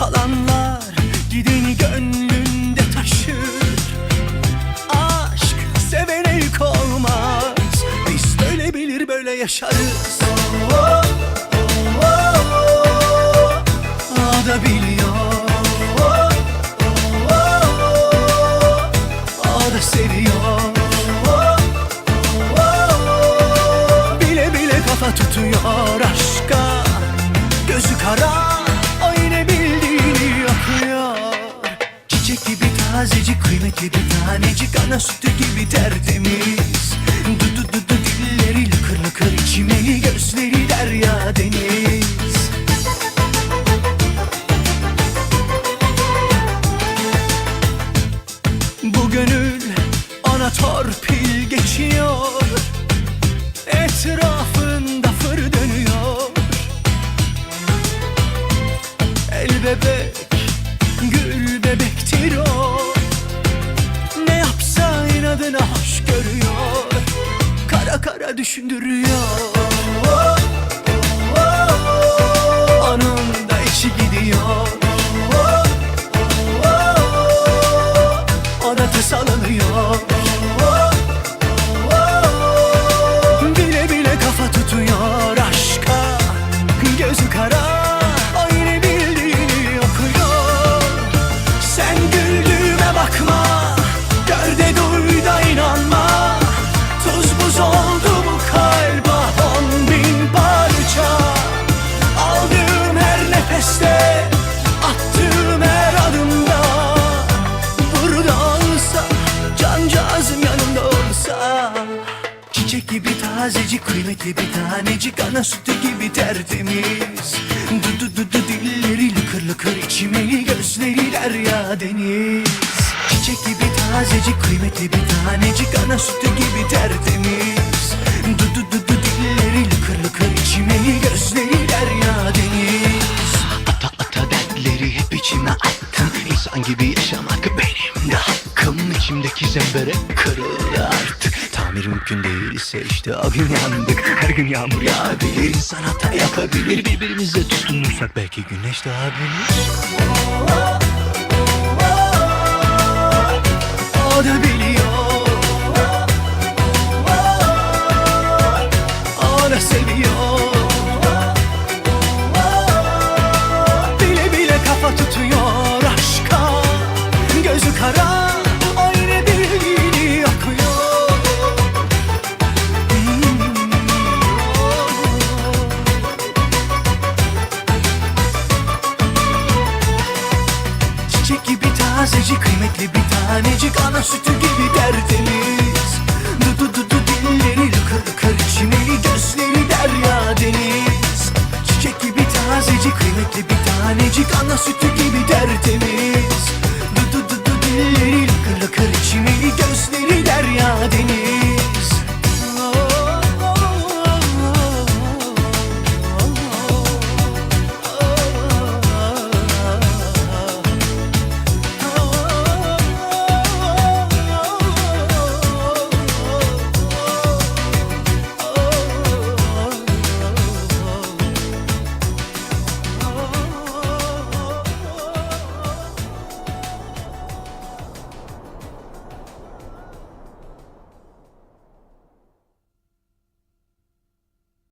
Kalanlar gideni gönlünde taşır Aşk sevene yük olmaz Biz böyle bilir böyle yaşarız oh, oh, oh, oh. O da biliyor oh, oh, oh, oh. O da seviyor oh, oh, oh. Bile bile kafa tutuyor aşka Gözü kara tazecik kıymetli bir tanecik Ana sütü gibi tertemiz. Du du du du dilleri lıkır lıkır içmeli Gözleri derya deniz. Bu gönül ona torpil geçiyor. Etrafında fır dönüyor. El bebek, gül bebektir o hoş görüyor. Kara kara düşündürüyor tazecik kıymetli bir tanecik Ana sütü gibi tertemiz. Du du du du dilleri lıkır lıkır içmeli Gözleri derya deniz. Çiçek gibi tazecik kıymetli bir tanecik Ana sütü gibi tertemiz. Du du du du dilleri lıkır lıkır içmeli Gözleri derya deniz. Ata ata dertleri hep içime attım İnsan gibi yaşamak benim de hakkım. İçimdeki zembere kırıldı artık Tamir mümkün değilse işte o gün yandık Her gün yağmur yağabilir insan hata yapabilir. Birbirimize tutunursak belki güneş doğabilir tazecik kıymetli bir tanecik. Ana sütü gibi tertemiz. Du du du du dilleri lıkır lıkır içmeli Gözleri derya deniz. Çiçek gibi tazecik kıymetli bir tanecik. Ana sütü gibi tertemiz.